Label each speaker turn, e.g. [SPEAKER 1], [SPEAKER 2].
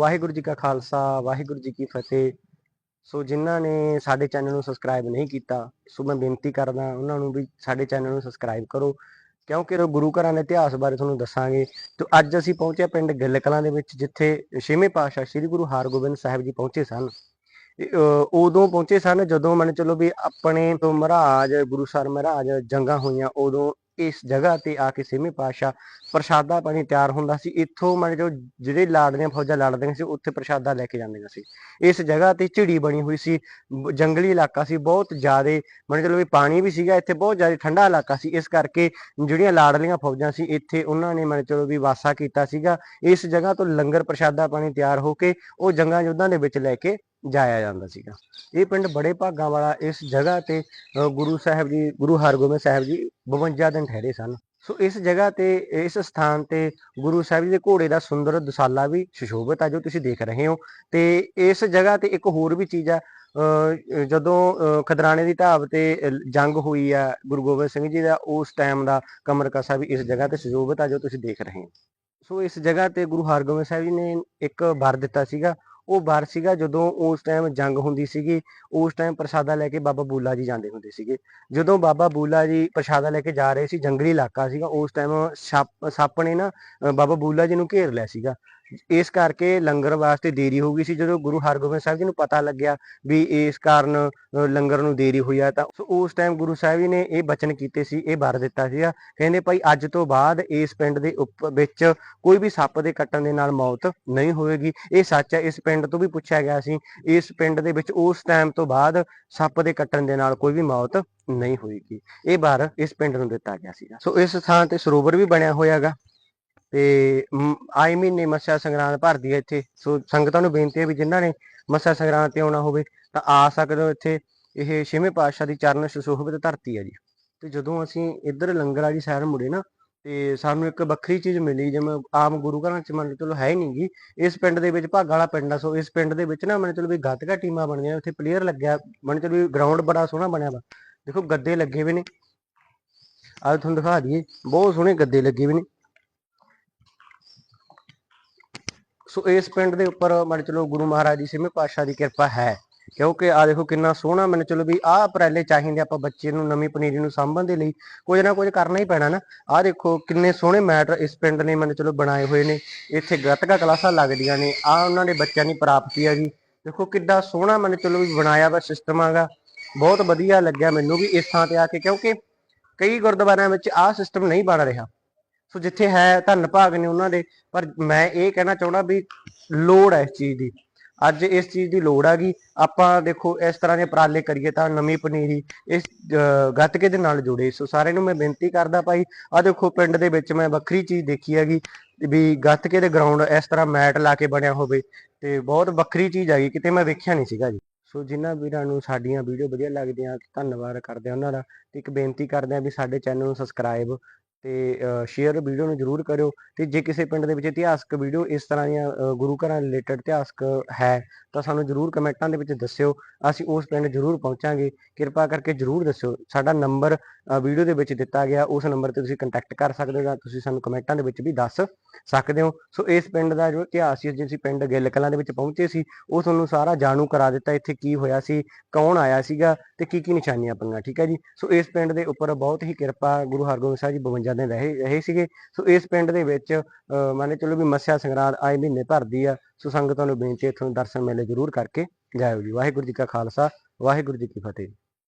[SPEAKER 1] ਵਾਹਿਗੁਰੂ ਜੀ ਕਾ ਖਾਲਸਾ, ਵਾਹਿਗੁਰੂ ਜੀ ਕੀ ਫਤਿਹ। ਸੋ ਜਿਨ੍ਹਾਂ ਨੇ ਸਾਡੇ ਚੈਨਲ ਨੂੰ ਸਬਸਕ੍ਰਾਈਬ ਨਹੀਂ ਕੀਤਾ, ਸੋ ਮੈਂ ਬੇਨਤੀ ਕਰਦਾ ਉਹਨਾਂ ਨੂੰ ਵੀ ਸਾਡੇ ਚੈਨਲ ਨੂੰ ਸਬਸਕ੍ਰਾਈਬ ਕਰੋ, ਕਿਉਂਕਿ ਗੁਰੂ ਘਰਾਂ ਦੇ ਇਤਿਹਾਸ ਬਾਰੇ ਤੁਹਾਨੂੰ ਦੱਸਾਂਗੇ। ਤੇ ਅੱਜ ਅਸੀਂ ਪਹੁੰਚੇ ਪਿੰਡ ਗਿੱਲ ਕਲਾਂ ਦੇ ਵਿੱਚ, ਜਿੱਥੇ ਛੇਵੇਂ ਪਾਤਸ਼ਾਹ ਸ੍ਰੀ ਗੁਰੂ ਹਰਗੋਬਿੰਦ ਸਾਹਿਬ ਜੀ ਪਹੁੰਚੇ ਸਨ। ਉਦੋਂ ਪਹੁੰਚੇ ਸਨ ਜਦੋਂ ਮੰਨ ਚਲੋ ਵੀ ਆਪਣੇ ਤੋਂ ਮਹਾਰਾਜ, ਗੁਰੂ ਸਰ ਮਹਾਰਾਜ ਜੰਗਾਂ ਹੋਈਆਂ, ਉਦੋਂ ਇਸ ਜਗ੍ਹਾ ਤੇ ਆ ਕੇ ਛੇਵੇਂ ਪਾਤਸ਼ਾਹ ਪ੍ਰਸ਼ਾਦਾ ਪਾਣੀ ਤਿਆਰ ਹੁੰਦਾ ਸੀ। ਇੱਥੋਂ ਮੰਨ ਜੋ ਜਿਹੜੇ ਲਾੜਦੀਆਂ ਫੌਜਾਂ ਲੜਦੀਆਂ ਸੀ, ਉੱਥੇ ਪ੍ਰਸ਼ਾਦਾ ਲੈ ਕੇ ਜਾਂਦੀਆਂ ਸੀ। ਇਸ ਜਗ੍ਹਾ ਤੇ ਝਿੜੀ ਬਣੀ ਹੋਈ ਸੀ ਜੰਗਲੀ ਇਲਾਕਾ ਸੀ, ਬਹੁਤ ਜ਼ਿਆਦਾ ਮੰਨ ਚਲੋ ਵੀ ਪਾਣੀ ਵੀ ਸੀਗਾ, ਇੱਥੇ ਬਹੁਤ ਜ਼ਿਆਦਾ ਠੰਡਾ ਇਲਾਕਾ ਸੀ। ਇਸ ਕਰਕੇ ਜਿਹੜੀਆਂ ਲਾੜਲੀਆਂ ਫੌਜਾਂ ਸੀ, ਇੱਥੇ ਉਹਨਾਂ ਨੇ ਮੰਨ ਚਲੋ ਵੀ ਵਾਸਾ ਕੀਤਾ ਸੀਗਾ। ਇਸ ਜਗ੍ਹਾ ਤੋਂ ਲੰਗਰ ਪ੍ਰਸ਼ਾਦਾ ਪਾਣੀ ਤਿਆਰ ਹੋ ਕੇ ਉਹ ਜੰਗਾਂ ਯੁੱਧਾਂ ਦੇ ਵਿੱਚ ਲੈ ਕੇ ਜਾਇਆ ਜਾਂਦਾ ਸੀਗਾ। ਇਹ ਪਿੰਡ ਬੜੇ ਭਾਗਾਂ ਵਾਲਾ ਇਸ ਜਗ੍ਹਾ ਤੇ ਅ, ਗੁਰੂ ਸਾਹਿਬ ਜੀ ਗੁਰੂ ਹਰਗੋਬਿੰਦ ਸਾਹਿਬ ਜੀ 52 ਦਿਨ ਠਹਿਰੇ ਸਨ। ਸੋ ਇਸ ਜਗ੍ਹਾ ਤੇ ਇਸ ਸਥਾਨ ਤੇ ਗੁਰੂ ਸਾਹਿਬ ਜੀ ਦੇ ਘੋੜੇ ਦਾ ਸੁੰਦਰ ਦਸਾਲਾ ਵੀ ਸੁਸ਼ੋਭਿਤ ਆ ਜੋ ਤੁਸੀਂ ਦੇਖ ਰਹੇ ਹੋ। ਤੇ ਇਸ ਜਗ੍ਹਾ ਤੇ ਇੱਕ ਹੋਰ ਵੀ ਚੀਜ਼ ਆ ਅ, ਜਦੋਂ ਅ, ਖਦਰਾਣੇ ਦੀ ਢਾਬ ਤੇ ਜੰਗ ਹੋਈ ਆ ਗੁਰੂ ਗੋਬਿੰਦ ਸਿੰਘ ਜੀ ਦਾ ਉਸ ਟਾਈਮ ਦਾ ਕਮਰ ਕਸਾ ਵੀ ਇਸ ਜਗ੍ਹਾ ਤੇ ਸੁਸ਼ੋਭਿਤ ਆ ਜੋ ਤੁਸੀਂ ਦੇਖ ਰਹੇ ਹੋ। ਸੋ ਇਸ ਜਗ੍ਹਾ ਤੇ ਗੁਰੂ ਹਰਗੋਬਿੰਦ ਸਾਹਿਬ ਜੀ ਨੇ ਇੱਕ ਵਰ ਦਿੱਤਾ ਸੀਗਾ। ਉਹ ਵਰ ਸੀਗਾ, ਜਦੋਂ ਉਸ ਟਾਈਮ ਜੰਗ ਹੁੰਦੀ ਸੀਗੀ, ਉਸ ਟਾਈਮ ਪ੍ਰਸ਼ਾਦਾ ਲੈ ਕੇ ਬਾਬਾ ਬੂਲਾ ਜੀ ਜਾਂਦੇ ਹੁੰਦੇ ਸੀਗੇ। ਜਦੋਂ ਬਾਬਾ ਬੂਲਾ ਜੀ ਪ੍ਰਸ਼ਾਦਾ ਲੈ ਕੇ ਜਾ ਰਹੇ ਸੀ, ਜੰਗਲੀ ਇਲਾਕਾ ਸੀਗਾ, ਉਸ ਟਾਈਮ ਸੱਪ ਸੱਪ ਨੇ ਨਾ ਬਾਬਾ ਬੂਲਾ ਜੀ ਨੂੰ ਘੇਰ ਲਿਆ ਸੀਗਾ। ਇਸ ਕਰਕੇ ਲੰਗਰ ਵਾਸਤੇ ਦੇਰੀ ਹੋ ਗਈ ਸੀ। ਜਦੋਂ ਗੁਰੂ ਹਰਗੋਬਿੰਦ ਸਾਹਿਬ ਜੀ ਨੂੰ ਪਤਾ ਲੱਗਿਆ ਵੀ ਇਸ ਕਾਰਨ ਲੰਗਰ ਨੂੰ ਦੇਰੀ ਹੋਈ ਆ, ਤਾਂ ਉਸ ਟਾਈਮ ਗੁਰੂ ਸਾਹਿਬ ਜੀ ਨੇ ਇਹ ਬਚਨ ਕੀਤੇ ਸੀ, ਇਹ ਵਰ ਦਿੱਤਾ ਸੀਗਾ। ਕਹਿੰਦੇ ਭਾਈ, ਅੱਜ ਤੋਂ ਬਾਅਦ ਇਸ ਪਿੰਡ ਦੇ ਉੱਪ, ਵਿੱਚ ਕੋਈ ਵੀ ਸੱਪ ਦੇ ਕੱਟਣ ਦੇ ਨਾਲ ਮੌਤ ਨਹੀਂ ਹੋਵੇਗੀ ਇਹ ਸੱਚ ਹੈ ਇਸ ਪਿੰਡ ਤੋਂ ਵੀ ਪੁੱਛਿਆ ਗਿਆ ਸੀ, ਇਸ ਪਿੰਡ ਦੇ ਵਿੱਚ ਉਸ ਟਾਈਮ ਤੋਂ ਬਾਅਦ ਸੱਪ ਦੇ ਕੱਟਣ ਦੇ ਨਾਲ ਕੋਈ ਵੀ ਮੌਤ ਨਹੀਂ ਹੋਏਗੀ। ਇਹ ਵਾਰ ਇਸ ਪਿੰਡ ਨੂੰ ਦਿੱਤਾ ਗਿਆ ਸੀਗਾ। ਸੋ ਇਸ ਥਾਂ ਤੇ ਸਰੋਵਰ ਵੀ ਬਣਿਆ ਹੋਇਆਗਾ। ਤੇ ਆਏ ਮਹੀਨੇ ਮੱਸਿਆ ਸੰਗਰਾਂਦ ਭਰਦੀ ਹੈ ਇੱਥੇ। ਸੋ ਸੰਗਤਾਂ ਨੂੰ ਬੇਨਤੀ ਹੈ ਵੀ ਜਿਨ੍ਹਾਂ ਨੇ ਮੱਸਿਆ ਸੰਗਰਾਂਦ ਤੇ ਆਉਣਾ ਹੋਵੇ, ਤਾਂ ਆ ਸਕਦੇ ਹੋ ਇੱਥੇ। ਇਹ ਛੇਵੇਂ ਪਾਤਸ਼ਾਹ ਦੀ ਚਰਨ ਸੁਸ਼ੋਭਿਤ ਧਰਤੀ ਹੈ ਜੀ। ਤੇ ਜਦੋਂ ਅਸੀਂ ਇੱਧਰ ਲੰਗਰ ਵਾਲੀ ਸਾਈਡ ਮੁੜੇ ਨਾ, ਤੇ ਸਾਨੂੰ ਇੱਕ ਵੱਖਰੀ ਚੀਜ਼ ਮਿਲੀ, ਜਿਵੇਂ ਆਮ ਗੁਰੂ ਘਰਾਂ ਚ ਮੰਨ ਲਓ ਚਲੋ ਹੈ ਨਹੀਂਗੀ ਇਸ ਪਿੰਡ ਦੇ ਵਿੱਚ ਭਾਗ ਵਾਲਾ ਪਿੰਡ ਆ, ਸੋ ਇਸ ਪਿੰਡ ਦੇ ਵਿੱਚ ਨਾ ਮੰਨ ਚਲੋ ਵੀ ਗੱਤਕਾ ਟੀਮਾਂ ਬਣਦੀਆਂ ਉੱਥੇ ਪਲੇਅਰ ਲੱਗਿਆ, ਮੰਨ ਚਲੋ ਵੀ ਗਰਾਊਂਡ ਬੜਾ ਸੋਹਣਾ ਬਣਿਆ ਵਾ। ਦੇਖੋ ਗੱਦੇ ਲੱਗੇ ਹੋਏ ਨੇ। ਆਹ ਤੁਹਾਨੂੰ ਦਿਖਾ ਦਈਏ, ਬਹੁਤ ਸੋਹਣੇ ਗੱਦੇ ਲੱਗੇ ਹੋਏ ਨੇ। ਸੋ ਇਸ ਪਿੰਡ ਦੇ ਉੱਪਰ ਮੰਨ ਚਲੋ ਗੁਰੂ ਮਹਾਰਾਜ ਜੀ ਛੇਵੇਂ ਪਾਤਸ਼ਾਹ ਦੀ ਕਿਰਪਾ ਹੈ, ਕਿਉਂਕਿ ਆ ਦੇਖੋ ਕਿੰਨਾ ਸੋਹਣਾ ਮੈਨੂੰ ਚਲੋ ਵੀ ਆਹ ਉਪਰਾਲੇ ਚਾਹੀਦੇ ਆਪਾਂ ਬੱਚੇ ਨੂੰ ਨਵੀਂ ਪਨੀਰੀ ਨੂੰ ਸਾਂਭਣ ਦੇ ਲਈ, ਕੁਝ ਨਾ ਕੁਝ ਕਰਨਾ ਹੀ ਪੈਣਾ ਨਾ। ਆਹ ਦੇਖੋ ਕਿੰਨੇ ਸੋਹਣੇ ਮੈਟਰ ਇਸ ਪਿੰਡ ਨੇ ਮੈਨੂੰ ਚਲੋ ਬਣਾਏ ਹੋਏ ਨੇ, ਇੱਥੇ ਗੱਤਕਾ ਕਲਾਸਾਂ ਲੱਗਦੀਆਂ ਨੇ ਆ ਉਹਨਾਂ ਦੇ ਬੱਚਿਆਂ ਦੀ ਪ੍ਰਾਪਤੀ ਆ ਜੀ। ਦੇਖੋ ਕਿੱਡਾ ਸੋਹਣਾ ਮੈਨੂੰ ਚਲੋ ਵੀ ਬਣਾਇਆ ਵਾ ਸਿਸਟਮ ਆਗਾ, ਬਹੁਤ ਵਧੀਆ ਲੱਗਿਆ ਮੈਨੂੰ ਵੀ ਇਸ ਥਾਂ ਤੇ ਆ ਕੇ, ਕਿਉਂਕਿ ਕਈ ਗੁਰਦੁਆਰਿਆਂ ਵਿੱਚ ਆਹ ਸਿਸਟਮ ਨਹੀਂ ਬਣ ਰਿਹਾ। ਸੋ ਜਿੱਥੇ ਹੈ ਧੰਨ ਭਾਗ ਨੇ ਉਹਨਾਂ ਦੇ, ਪਰ ਮੈਂ ਇਹ ਕਹਿਣਾ ਚਾਹੁੰਦਾ ਵੀ ਲੋੜ ਹੈ ਇਸ ਚੀਜ਼ ਦੀ। ਅੱਜ ਇਸ ਚੀਜ਼ ਦੀ ਲੋੜ ਹੈਗੀ ਆਪਾਂ ਦੇਖੋ, ਇਸ ਤਰ੍ਹਾਂ ਦੇ ਉਪਰਾਲੇ ਕਰੀਏ ਤਾਂ ਨਵੀਂ ਪਨੀਰੀ ਇਸ ਗੱਤਕੇ ਦੇ ਨਾਲ ਜੁੜੇ। ਸੋ ਸਾਰਿਆਂ ਨੂੰ ਮੈਂ ਬੇਨਤੀ ਕਰਦਾ ਭਾਈ ਆ ਦੇਖੋ ਪਿੰਡ ਦੇ ਵਿੱਚ ਮੈਂ ਵੱਖਰੀ ਚੀਜ਼ ਦੇਖੀ ਹੈਗੀ ਵੀ ਗੱਤਕੇ ਦੇ ਗਰਾਊਂਡ ਇਸ ਤਰ੍ਹਾਂ ਮੈਟ ਲਾ ਕੇ ਬਣਿਆ ਹੋਵੇ ਤੇ ਬਹੁਤ ਵੱਖਰੀ ਚੀਜ਼ ਹੈਗੀ ਕਿਤੇ ਮੈਂ ਵੇਖਿਆ ਨਹੀਂ ਸੀਗਾ ਜੀ। ਸੋ ਜਿਨ੍ਹਾਂ ਵੀਰਾਂ ਨੂੰ ਸਾਡੀਆਂ ਵੀਡੀਓ ਵਧੀਆ ਲੱਗਦੀਆਂ, ਧੰਨਵਾਦ ਕਰਦੇ ਹਾਂ ਉਹਨਾਂ ਦਾ। ਤੇ ਇੱਕ ਬੇਨਤੀ ਕਰਦੇ ਹਾਂ ਵੀ ਸਾਡੇ ਚੈਨਲ ਨੂੰ ਸਬਸਕ੍ਰਾਈਬ ਤੇ ਸ਼ੇਅਰ ਵੀਡੀਓ ਨੂੰ ਜਰੂਰ ਕਰਿਓ ਤੇ ਜੇ ਕਿਸੇ ਪਿੰਡ ਦੇ ਵਿੱਚ ਇਤਿਹਾਸਕ ਵੀਡੀਓ ਇਸ ਤਰ੍ਹਾਂ ਦੀਆਂ ਗੁਰੂ ਘਰਾਂ ਰਿਲੇਟਡ ਇਤਿਹਾਸਕ ਹੈ, ਤਾਂ ਸਾਨੂੰ ਜਰੂਰ ਕਮੈਂਟਾਂ ਦੇ ਵਿੱਚ ਦੱਸਿਓ। ਅਸੀਂ ਉਸ ਪਿੰਡ ਜਰੂਰ ਪਹੁੰਚਾਂਗੇ। ਕਿਰਪਾ ਕਰਕੇ ਜਰੂਰ ਦੱਸਿਓ। ਸਾਡਾ ਨੰਬਰ ਵੀਡੀਓ ਦੇ ਵਿੱਚ ਦਿੱਤਾ ਗਿਆ। ਉਸ ਨੰਬਰ ਤੇ ਤੁਸੀਂ ਕੰਟੈਕਟ ਕਰ ਸਕਦੇ ਹੋ ਜਾਂ ਤੁਸੀਂ ਸਾਨੂੰ ਕਮੈਂਟਾਂ ਦੇ ਵਿੱਚ ਵੀ ਦੱਸ ਸਕਦੇ ਹੋ। ਸੋ ਇਸ ਪਿੰਡ ਦਾ ਜੋ ਇਤਿਹਾਸ ਸੀ, ਜਿਸ ਅਸੀਂ ਪਿੰਡ ਗਿੱਲ ਕਲਾਂ ਦੇ ਵਿੱਚ ਪਹੁੰਚੇ ਸੀ ਉਹ ਤੁਹਾਨੂੰ ਸਾਰਾ ਜਾਣੂ ਕਰਾ ਦਿੱਤਾ। ਇੱਥੇ ਕੀ ਹੋਇਆ ਸੀ, ਕੌਣ ਆਇਆ ਸੀਗਾ ਤੇ ਕੀ ਕੀ ਨਿਸ਼ਾਨੀਆਂ ਪਈਆਂ, ਠੀਕ ਹੈ ਜੀ? ਸੋ ਇਸ ਪਿੰਡ ਦੇ ਉੱਪਰ ਬਹੁਤ ਹੀ ਕਿਰਪਾ ਗੁਰੂ ਹਰਗੋਬਿੰਦ ਸਾਹਿਬ ਜੀ 52 ਦਿਨ ਰਹੇ ਰਹੇ ਸੀਗੇ। ਸੋ ਇਸ ਪਿੰਡ ਦੇ ਵਿੱਚ, ਅਹ ਮੰਨ ਚਲੋ ਵੀ ਮੱਸਿਆ ਸੰਗਰਾਂਦ ਆਏ ਮਹੀਨੇ ਭਰਦੀ ਆ, ਸੋ ਸੰਗਤਾਂ ਨੂੰ ਬੇਨਤੀ ਹੈ ਇੱਥੋਂ ਦਰਸ਼ਨ ਮੇਲੇ ਜ਼ਰੂਰ ਕਰਕੇ ਜਾਇਓ ਜੀ। ਵਾਹਿਗੁਰੂ ਜੀ ਕਾ ਖਾਲਸਾ, ਵਾਹਿਗੁਰੂ ਜੀ ਕੀ ਫਤਿਹ।